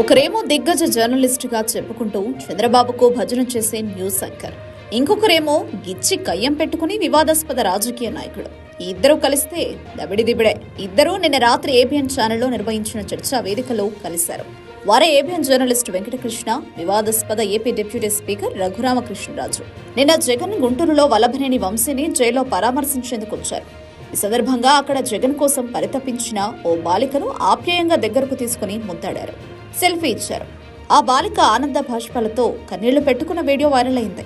ఒకరేమో దిగ్గజ జర్నలిస్టుగా చెప్పుకుంటూ చంద్రబాబుకు భజన చేసే న్యూస్ యాంకర్. ఇంకొకరేమో గిచ్చి కయ్యం పెట్టుకుని వివాదాస్పద రాజకీయ నాయకుడు. ఇద్దరూ ఇద్దరు కలిస్తే దబిడి దిబిడే. ఇద్దరూ నిన్న రాత్రి ఏబిఎన్ ఛానల్లో నిర్వహించిన చర్చా వేదికలో కలిశారు. వారే ఏబిఎన్ జర్నలిస్ట్ వెంకటకృష్ణ వివాదాస్పద ఏపీ డిప్యూటీ స్పీకర్ రఘురామకృష్ణరాజు. నిన్న జగన్ గుంటూరులో వల్లభనేని వంశీని జైల్లో పరామర్శించేందుకు వచ్చారు. ఈ సందర్భంగా అక్కడ జగన్ కోసం పరితపించిన ఓ బాలికను ఆప్యాయంగా దగ్గరకు తీసుకుని ముద్దాడారు. సెల్ఫీ ఇచ్చారు. ఆ బాలిక ఆనంద భాష్పాలతో కన్నీళ్ళు పెట్టుకున్న వీడియో వైరల్ అయింది.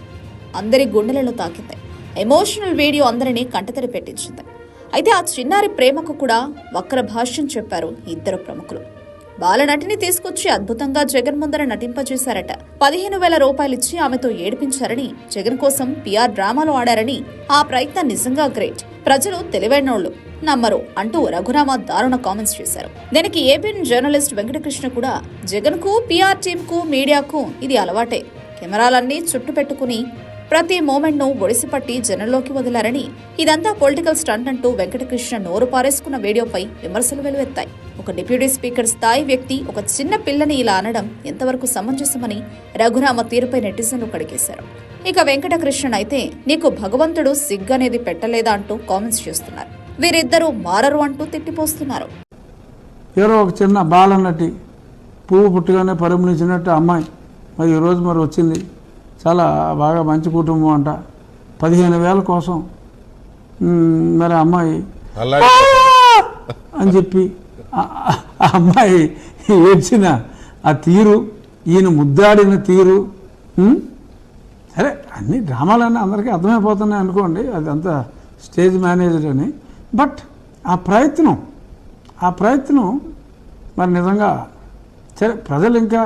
అందరి గుండెలలో తాకింది. ఎమోషనల్ వీడియో అందరినీ కంటతడి పెట్టించింది. అయితే ఆ చిన్నారి ప్రేమకు కూడా వక్ర భాష్యం చెప్పారు ఇద్దరు ప్రముఖులు. బాలనటిని తీసుకొచ్చి అద్భుతంగా జగన్ ముందర నటింపజేశారట. పదిహేను వేల రూపాయలిచ్చి ఆమెతో ఏడిపించారని జగన్ కోసం పిఆర్ డ్రామాలు ఆడారని ఆ ప్రయత్నం నిజంగా గ్రేట్. ప్రజలు తెలివైనోళ్ళు నమ్మరు అంటూ రఘురామ దారుణ కామెంట్స్ చేశారు. దీనికి ఏబిఎన్ జర్నలిస్ట్ వెంకటకృష్ణ కూడా జగన్కు పిఆర్ టీమ్కు మీడియాకు ఇది అలవాటే. కెమెరాలన్నీ చుట్టు పెట్టుకుని ప్రతి మూమెంట్ను ఒడిసిపట్టి జనంలోకి వదిలారని ఇదంతా పొలిటికల్ స్టంట్ అంటూ వెంకటకృష్ణ నోరు పారేసుకున్న వీడియోపై విమర్శలు వెలువెత్తాయి. ఒక డిప్యూటీ స్పీకర్ స్థాయి వ్యక్తి ఒక చిన్న పిల్లని ఇలా అనడం ఎంతవరకు సమంజసమని రఘురామ తీరుపై నెటిజన్లు కడిగేశారు. ఇక వెంకటకృష్ణన్ అయితే నీకు భగవంతుడు సిగ్గనేది పెట్టలేదా అంటూ కామెంట్స్ చేస్తున్నారు. వీరిద్దరూ మారరు అంటూ తిట్టిపోస్తున్నారు. ఎవరో ఒక చిన్న బాలన్నటి పువ్వు పుట్టుగానే పరిమళించినట్టు అమ్మాయి. మరి ఈరోజు మరి వచ్చింది. చాలా బాగా మంచి కుటుంబం అంట. పదిహేను వేల కోసం మరి అమ్మాయి అని చెప్పి ఆ- అమ్మాయి ఏడ్చిన ఆ తీరు ఈయన ముద్దాడిన తీరు? సరే అన్ని డ్రామాలన్నీ అందరికీ అర్థమైపోతున్నాయి అనుకోండి. అదంతా స్టేజ్ మేనేజర్ అని. బట్ ఆ ప్రయత్నం ఆ ప్రయత్నం మరి నిజంగా ప్రజలు ఇంకా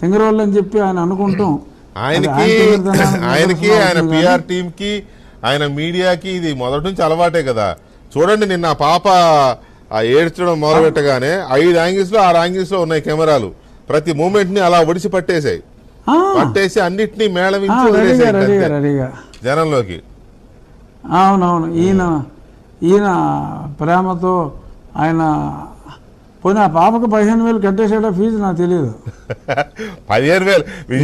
తింగరోళ్ళు అని చెప్పి ఆయన అనుకుంటాం. ఆయనకి ఆయనకి ఆయన పిఆర్ కానీ. టీమ్కి ఆయన మీడియాకి ఇది మొదటి నుంచి అలవాటే కదా. చూడండి నిన్న పాప ఆ ఏడ్చడం మొదలు పెట్టగానే ఐదు యాంగిల్స్లో ఆరు యాంగిల్స్లో ఉన్నాయి కెమెరాలు. ప్రతి మూమెంట్ని అలా ఒడిసి పట్టేశాయి. పట్టేసి అన్నిటినీ మేళవించి వదిలేసాయి జనంలోకి. అవునవును ఈయన ఈయన ప్రేమతో ఆయన పోయిన ఆ పాపకు పదిహేను వేలు కట్టేసేట ఫీజు నాకు తెలియదు. పదిహేను వేలు.